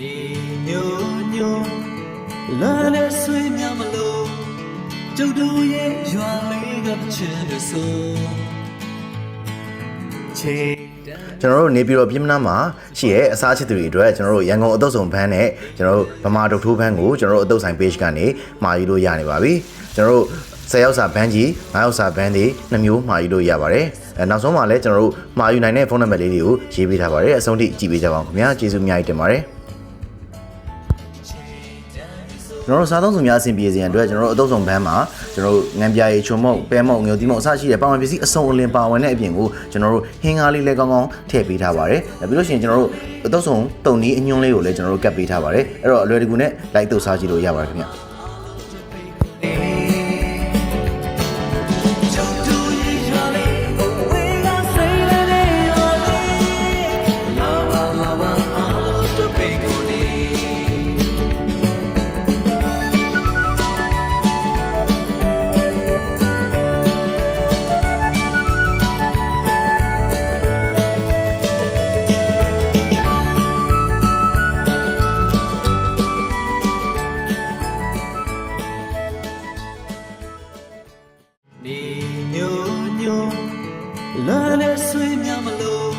နေညိုညိုလာနဲ့ဆွေးမြမလို့ကျုပ်တို့ရဲ့ရွာလေးကချင်ရဆိုချေတန်ကျွန်တော်တို့နေပြည်တော်ပြည်မနာမှာရှိရဲအစားချစ်သူတွေအတွက်ကျွန်တော်တို့ရန်ကုန်အတုပ်ဆောင်ဘန်းနဲ့ကျွန်တော်တို့ဗမာဒုတ်ထိုးဘန်းကိုကျွန်တော်တို့အတုပ်ဆိုင် page ကနေမှာယူလို့ရနေပါပြီကျွန်တော်တို့10ရောက်စာဘန်းကြီး9ရောက်စာဘန်းတွေနှစ်မျိုးမှာယူလို့ရပါတယ်အဲနောက်ဆုံးမှာလည်းကျွန်တော်တို့မှာယူနိုင်တဲ့ဖုန်းနံပါတ်လေးတွေကိုရေးပေးထားပါတယ်အဆုံးထိကြည့်ပေးကြပါဦးခင်ဗျာကျေးဇူးအများကြီးတင်ပါတယ် ကျွန်တော်တို့စားသုံးစုများအဆင်ပြေစေရန်အတွက်ကျွန်တော်တို့အတုပ်ဆောင်ဘန်းမှာကျွန်တော်တို့ငံပြားရီချုံမုတ်ပဲမုတ်ငွေတိမုတ်အစရှိတဲ့ပါဝင်ပစ္စည်းအစုံအလင်ပါဝင်တဲ့အပြင်ကိုကျွန်တော်တို့ဟင်းကားလေးလည်းကောင်းကောင်းထည့်ပေးထားပါတယ်။ပြီးလို့ရှိရင်ကျွန်တော်တို့အတုပ်ဆောင်တုံနီးအညွန်းလေးကိုလည်းကျွန်တော်တို့ကတ်ပေးထားပါတယ်။အဲ့တော့အလွယ်တကူနဲ့လိုက်တုပ်စားကြည့်လို့ရပါတယ်ခင်ဗျ။ နေညိုညိုလာနဲ့ဆွေးမြမလို့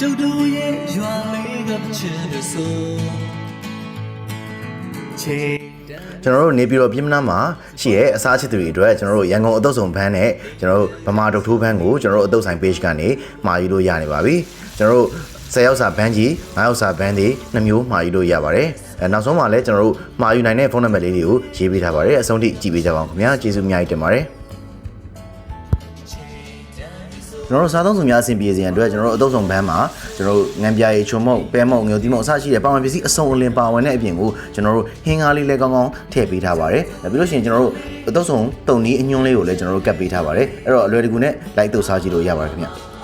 ကျုပ်တို့ရဲ့ရွာလေးကချင်ရဆိုချေတန်ကျွန်တော်တို့နေပြည်တော်ပြည်မနာမှာရှိရဲအစားချစ်သူတွေအတွက်ကျွန်တော်တို့ရန်ကုန်အတုပ်ဆောင်ဘန်းနဲ့ကျွန်တော်တို့ဗမာဒုတ်ထိုးဘန်းကိုကျွန်တော်တို့အတုပ်ဆိုင် page ကနေမှာယူလို့ရနေပါပြီကျွန်တော်တို့10ရောက်စာဘန်းကြီး9ရောက်စာဘန်းတွေနှစ်မျိုးမှာယူလို့ရပါတယ်အဲနောက်ဆုံးမှာလည်းကျွန်တော်တို့မှာယူနိုင်တဲ့ဖုန်းနံပါတ်လေးတွေကိုရေးပေးထားပါတယ်အဆုံးထိကြည့်ပေးကြပါဦးခင်ဗျာကျေးဇူးအများကြီးတင်ပါတယ် ကျွန်တော်တို့စားသုံးစုများအဆင်ပြေစေရန်အတွက်ကျွန်တော်တို့အတုပ်ဆောင်ဘန်းမှာကျွန်တော်တို့ငံပြားရီချုံမုတ်ပဲမုတ်ငွေတိမုတ်အစရှိတဲ့ပါဝင်ပစ္စည်းအစုံအလင်ပါဝင်တဲ့အပြင်ကိုကျွန်တော်တို့ဟင်းကားလေးလည်းကောင်းကောင်းထည့်ပေးထားပါတယ်။ပြီးလို့ရှိရင်ကျွန်တော်တို့အတုပ်ဆောင်တုံနီးအညွန်းလေးကိုလည်းကျွန်တော်တို့ကတ်ပေးထားပါတယ်။အဲ့တော့အလွယ်တကူနဲ့လိုက်တုပ်စားကြည့်လို့ရပါတယ်ခင်ဗျ။